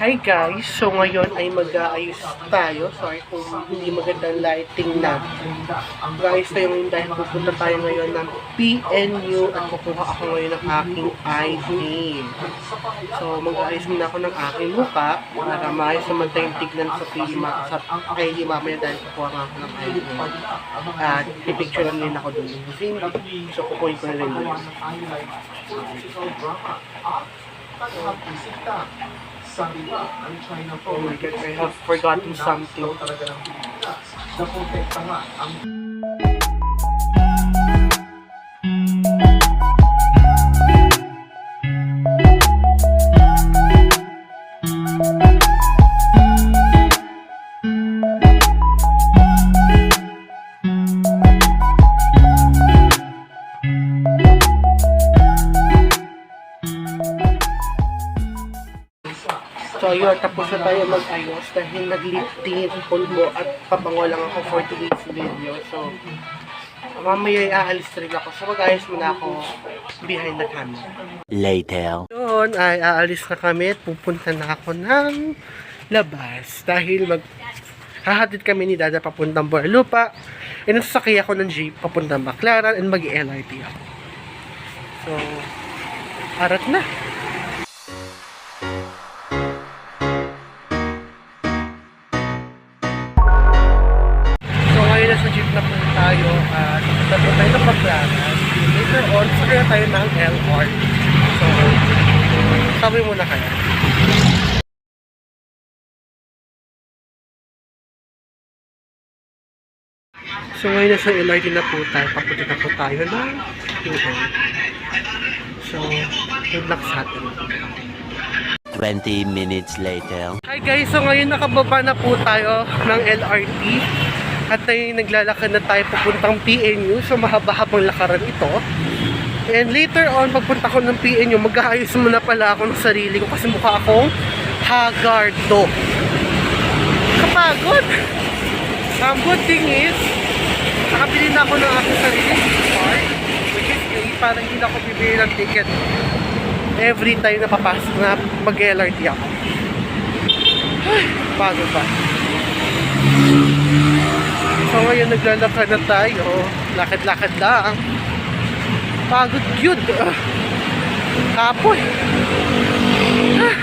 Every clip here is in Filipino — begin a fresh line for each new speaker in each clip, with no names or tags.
Hi guys! So ngayon ay mag-aayos tayo. Sorry kung hindi magandang lighting na. Guys, tayo ngayon dahil pupunta tayo ngayon ng PNU at kukuha ako ngayon ng aking ID. So mag-aayos muna ako ng aking mukha para maayos naman tayong tignan sa PIMA sa ID mamaya dahil kukuha nga ako ng ID. At pipicture lang din ako doon. So kukuhin ko na rin doon. Oh my god, I have forgotten something. So yun, tapos na tayo mag-ayos dahil nag-lifting pulbo at pabango lang ako for today's video. So, mamaya ay aalis rin ako. So mag-ayos muna ako behind the camera.
Later.
Doon ay aalis na kami at pupunta na ako ng labas. Dahil mag hahatid kami ni Dada papuntang Guadalupe. And nasasakay ako ng jeep papuntang Baclaran and mag-LRT ako. So, arat na. On, sakay tayo ng LR. So, sabi muna kaya. So ngayon nasa LRT na po tayo, papunta na po tayo ng UM. So, good luck sa atin.
20 minutes later.
Hi guys, so ngayon nakababa na po tayo ng LRT at tayo naglalakad na tayo papuntang PNU so mahaba-habang lakaran ito and later on pagpunta ko ng PNU mag-aayos muna pala ako ng sarili ko kasi mukha akong hagardo kapagod ang good thing is nakabili na ako ng aking sarili card which is free para hindi ako bibili ng ticket every time na papasok na mag-LRT ako Bago pa. So ngayon naglalakad na tayo. Lakad-lakad lang. Pagod yun. Ah. Kapoy. Ah.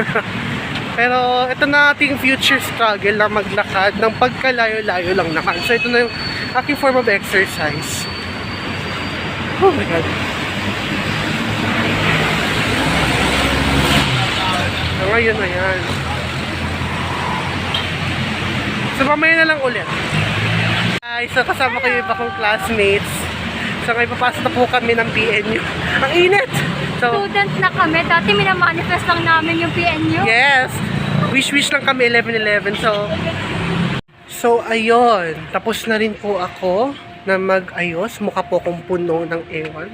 Pero ito na ating future struggle na maglakad ng pagkalayo-layo lang naman. So ito na yung aking form of exercise. Oh my God. So, ngayon na yan. So, mamaya na lang ulit. Ay, so kasama ko yung iba kong classmates. So, ngayon papasok na po kami ng PNU. Ang init! So,
Student na kami. Dati minamanifest lang namin yung PNU.
yes! Wish-wish lang kami 11-11. So, so, ayun. Tapos na rin po ako na mag-ayos. Mukha po akong puno ng ewan.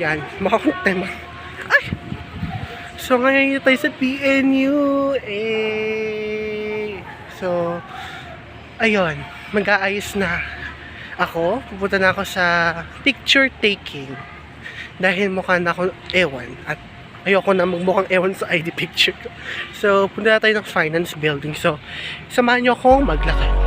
Yan, makakot tayo ma- Ay! So, ngayon tayo sa PNU. Eh. So, ayun, mag-aayos na ako. Pupunta na ako sa picture taking. Dahil mukha na ako ewan. At ayoko na magmukhang ewan sa ID picture ko. So, punta na tayo ng finance building. So, samahan nyo akong maglakad.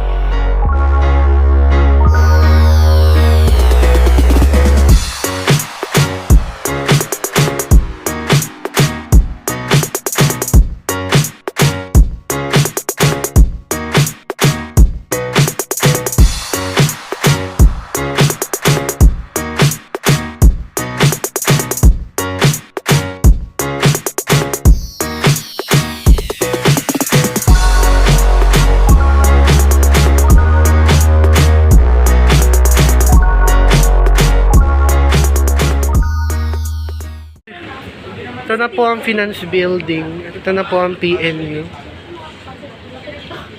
Po ang finance building. At ito na po ang PNU.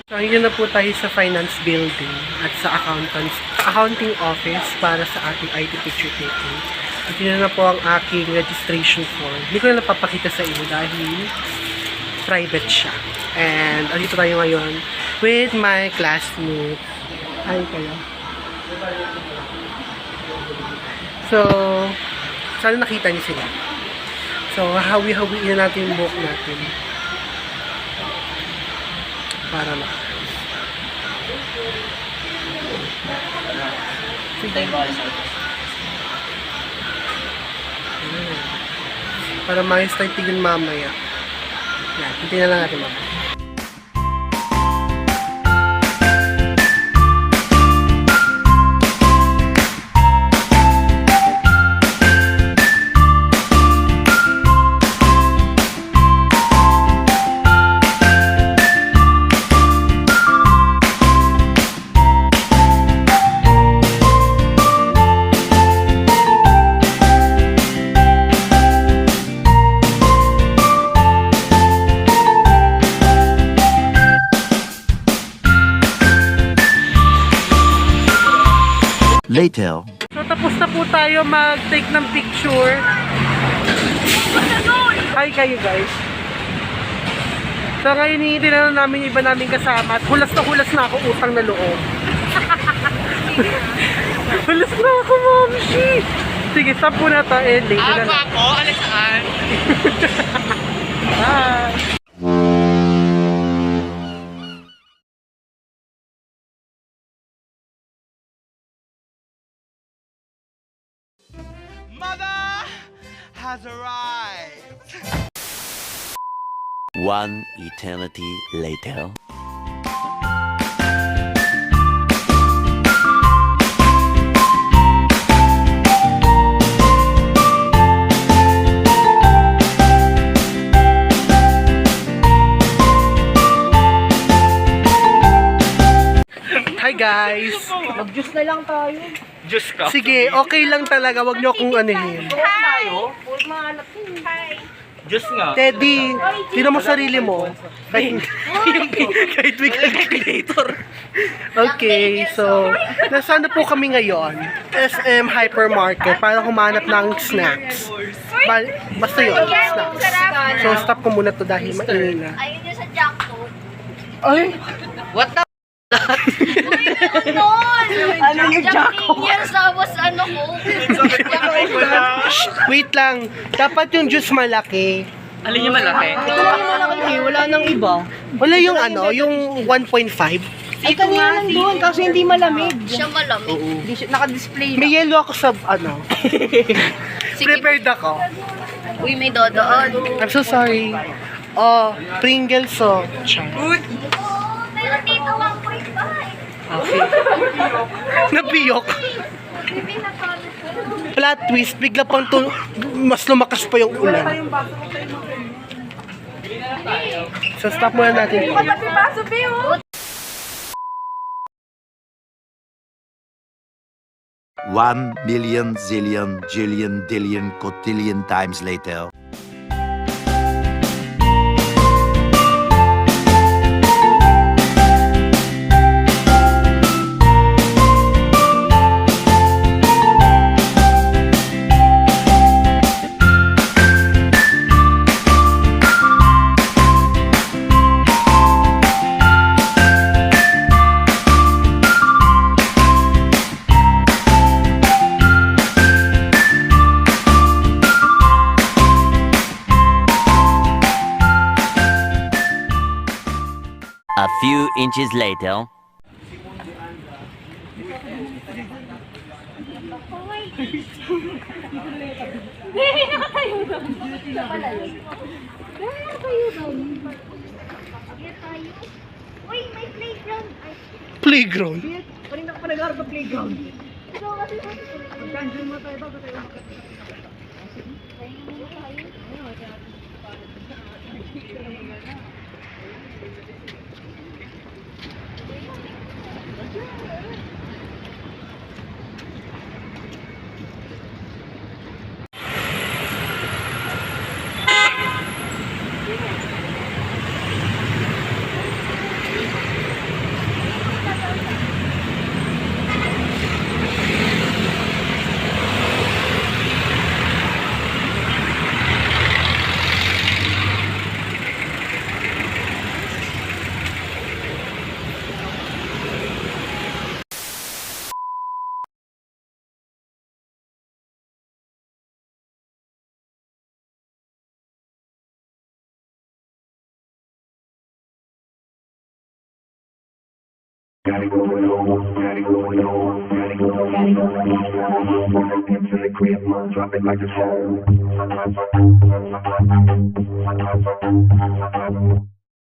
So, ayun na po tayo sa finance building at sa accountants, accounting office para sa ating IT picture taking. At yun na po ang aking registration form. Hindi ko na napapakita sa inyo dahil private siya. And andito tayo ngayon with my classmates. Hi kayo. So, sana nakita niyo sila. So, hawi-hawiin na natin yung buhok natin. Para. Ayan. Para maayos tayo tigil mamaya. Yan, na lang natin mamaya.
Later.
So, tapos na po tayo mag-take ng picture. Hi kayo guys. So, ngayon hinihintay na namin yung iba namin kasama at hulas na hulas na ako utang na loob. hulas na ako, momshi! Sige, stop muna late na lang.
ako? Ano saan?
Bye!
Has arrived.
One eternity later.
Hi guys!
Mag-juice na lang tayo.
Diyos ka.
Sige, okay lang talaga. Wag niyo akong anuhin.
Tayo?
Diyos nga.
Teddy, tino mo sarili mo. Kahit, kahit may calculator. Okay, so, nasaan na po kami ngayon? SM Hypermarket para humanap ng snacks. Ba- basta yun, snacks. So, stop ko muna to dahil mainit na.
Ayun yung sa jackpot.
Ay,
What the?
Noon!
Ano yung jackpot?
years tapos ano ko.
wait lang. Dapat yung juice malaki.
Alin yung malaki?
Ito lang yung malaki. Wala nang iba.
Wala yung ano, yung 1.5.
Ay, kanina nandun. Kaso hindi malamig.
Siya malamig.
Hindi siya naka-display
May yellow ako sa ano. Prepared ako.
Uy, may dodoon.
I'm so sorry. Oh, Pringles.
Oh, 1.5.
Okay. Nabiyok.
Bibi na kami.
Plot twist, bigla pang to, mas lumakas pa yung ulan. So stop muna natin.
One million zillion jillion dillion cotillion times later. inches later.
Uy, may playground.
Playground?
Kanina pa nag ng playground.
Ikaw kasi
sa... Pagkansin mo tayo bago tayo makakita. Ayun mo tayo. Ayun mo tayo. Gotta go low, gotta go low, gotta go low, gotta go low. Walk up into the crib, mom,
drop it like it's home.